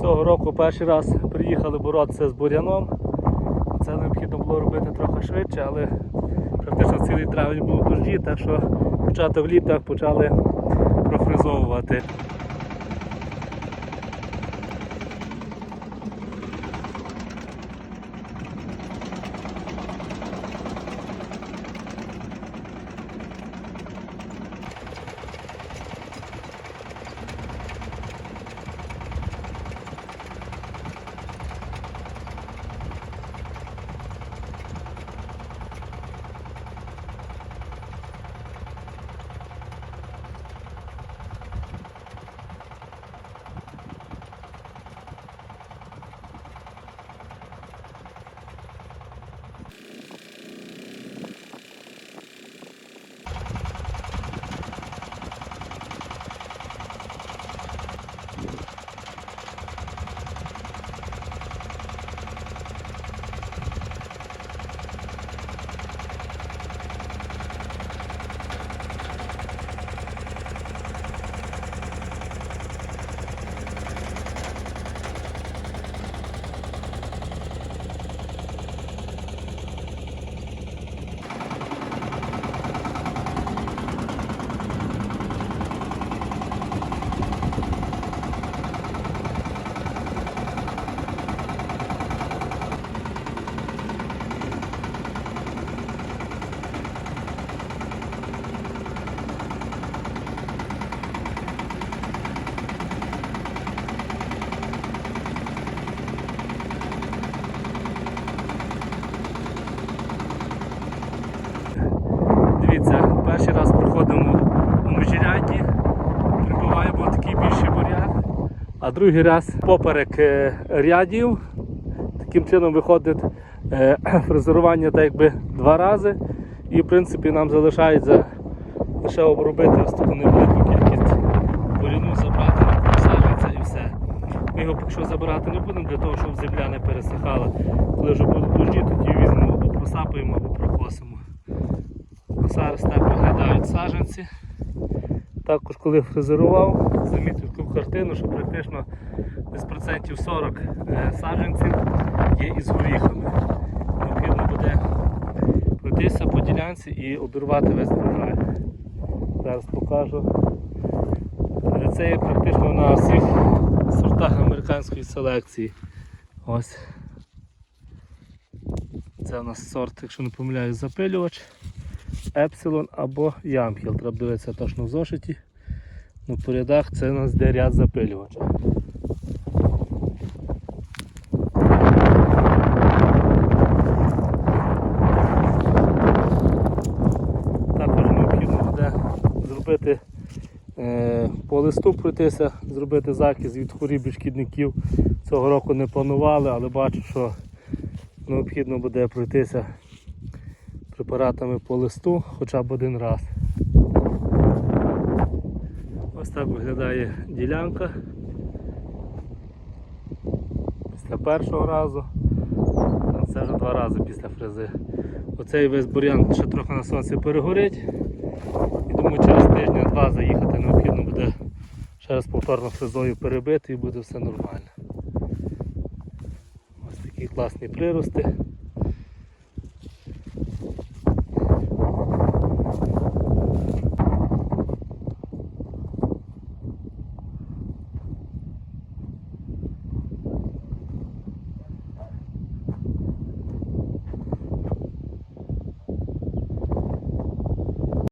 Цього року перший раз приїхали боротися з буряном. Це необхідно було робити трохи швидше, але практично цілий травень був дожді, так що початок літа почали профризовувати. А другий раз поперек е, рядів. Таким чином виходить е, фрезерування так якби два рази. І в принципі нам залишається лише обробити ось таку невелику кількість буряну, забрати саджанця і все. Ми його поки що забирати не будемо для того, щоб земля не пересихала. Коли вже будуть дощі, тоді візьмемо або просапаємо, або прокосимо. Зараз так виглядають саджанці. Також коли фрезерував, замітив картину, що практично десь процентів 40 е, саджанців є із горіхами. Необхідно буде пройтися по ділянці і обірвати весь врожай. Зараз покажу. Е, Це є практично на всіх сортах американської селекції. Ось. Це у нас сорт, якщо не помиляюсь, запилювач. Епсилон або Ямхіл. Треба дивитися точно в зошиті. Ну, по рядах це у нас де ряд запилювача. Також необхідно буде зробити е, по листу пройтися, зробити закіз від хворіб і шкідників. Цього року не планували, але бачу, що необхідно буде пройтися препаратами по листу хоча б один раз. Ось так виглядає ділянка. Після першого разу. А це вже два рази після фрези. Оцей весь бур'ян ще трохи на сонці перегорить. І думаю, через тижня-два заїхати необхідно буде ще раз повторно фрезою перебити і буде все нормально. Ось такі класні прирости.